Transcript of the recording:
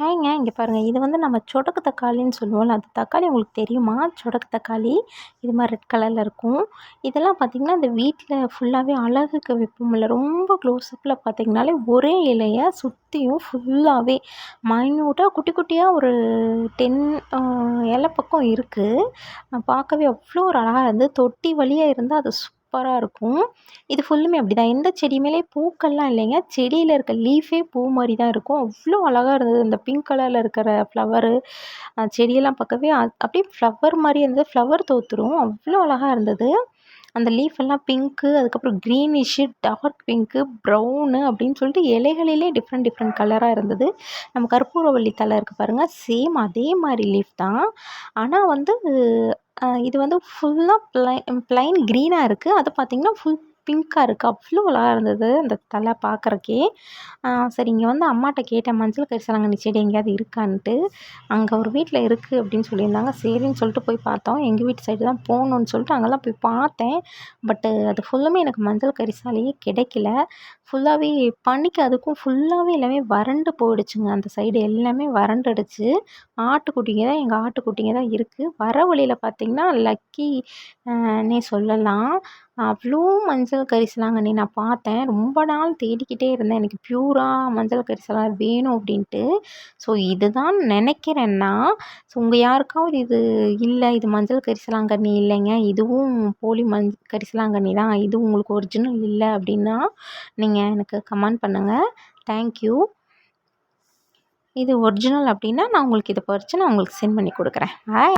ஹாய்ங்க இங்கே பாருங்கள் இது வந்து நம்ம சொடக்கு தக்காளின்னு சொல்லுவோம்ல அந்த தக்காளி உங்களுக்கு தெரியுமா? சொடக்கு தக்காளி. இது மாதிரி ரெட் கலரில் இருக்கும். இதெல்லாம் பார்த்திங்கன்னா இந்த வீட்டில் ஃபுல்லாகவே அழகுக்கு வைப்போம்ல. ரொம்ப க்ளோஸ்அப்பில் பார்த்திங்கனாலே ஒரே இலையை சுற்றியும் ஃபுல்லாகவே மைன்யூட்டாக குட்டி குட்டியாக ஒரு டென் இலை பக்கம் இருக்குது பார்க்கவே அவ்வளோ ஒரு அழகாக இருந்து தொட்டி வழியாக இருந்தால் அது சூப்பராக இருக்கும். இது ஃபுல்லுமே அப்படி தான் எந்த செடியுமே பூக்கள்லாம் இல்லைங்க. செடியில் இருக்க லீஃபே பூ மாதிரி தான் இருக்கும். அவ்வளோ அழகாக இருந்தது. இந்த பிங்க் கலரில் இருக்கிற ஃப்ளவரு செடியெல்லாம் பார்க்கவே அப்படியே ஃப்ளவர் மாதிரி இருந்தது. ஃப்ளவர் தோற்றுரும் அவ்வளோ அழகாக இருந்தது. அந்த லீஃப் எல்லாம் பிங்க்கு அதுக்கப்புறம் க்ரீனிஷு டார்க் பிங்க்கு ப்ரௌனு அப்படின்னு சொல்லிட்டு இலைகளிலே டிஃப்ரெண்ட் டிஃப்ரெண்ட் கலராக இருந்தது. நம்ம கற்பூரவள்ளி தழை இருக்குது பாருங்கள் சேம் அதே மாதிரி லீஃப் தான். ஆனால் வந்து இது வந்து ஃபுல்லாக ப்ளை ப்ளைன் க்ரீனாக இருக்குது அது பார்த்திங்கன்னா ஃபுல் பிங்க்காக இருக்குது அவ்வளோ அழகாக இருந்தது. அந்த தலை பார்க்குறக்கே சரி இங்கே வந்து அம்மாட்ட கேட்டேன். மஞ்சள் கரிசலாங்கண்ணி செடி எங்கேயாவது இருக்கான்ட்டு. அங்கே ஒரு வீட்டில் இருக்குது அப்படின்னு சொல்லியிருந்தாங்க. சரின்னு சொல்லிட்டு போய் பார்த்தோம். எங்கள் வீட்டு சைடு தான் போகணுன்னு சொல்லிட்டு அங்கெல்லாம் போய் பார்த்தேன். பட்டு அது ஃபுல்லுமே எனக்கு மஞ்சள் கரிசாலையே கிடைக்கல. ஃபுல்லாகவே பனிக்கு அதுக்கும் ஃபுல்லாகவே எல்லாமே வறண்டு போயிடுச்சுங்க. அந்த சைடு எல்லாமே வறண்டுடுச்சு. ஆட்டுக்குட்டிங்க தான் எங்கள் ஆட்டுக்குட்டிங்க தான் இருக்குது வர வழியில் பார்த்திங்கன்னா லக்கி சொல்லலாம். அவ்வளோ மஞ்சள் கரிசலாங்கண்ணி நான் பார்த்தேன். ரொம்ப நாள் தேடிக்கிட்டே இருந்தேன். எனக்கு ப்யூராக மஞ்சள் கரிசலாக வேணும் அப்படின்ட்டு. ஸோ இதுதான் நினைக்கிறேன்னா ஸோ உங்கள் யாருக்காவது இது இல்லை இது மஞ்சள் கரிசலாங்கண்ணி இல்லைங்க. இதுவும் போலி மஞ் கரிசலாங்கண்ணி தான். இது உங்களுக்கு ஒரிஜினல் இல்லை அப்படின்னா நீங்கள் எனக்கு கமெண்ட் பண்ணுங்கள் தேங்க்யூ இது ஒரிஜினல் அப்படின்னா நான் உங்களுக்கு இதை பறித்து நான் உங்களுக்கு சென்ட் பண்ணி கொடுக்குறேன். பாய்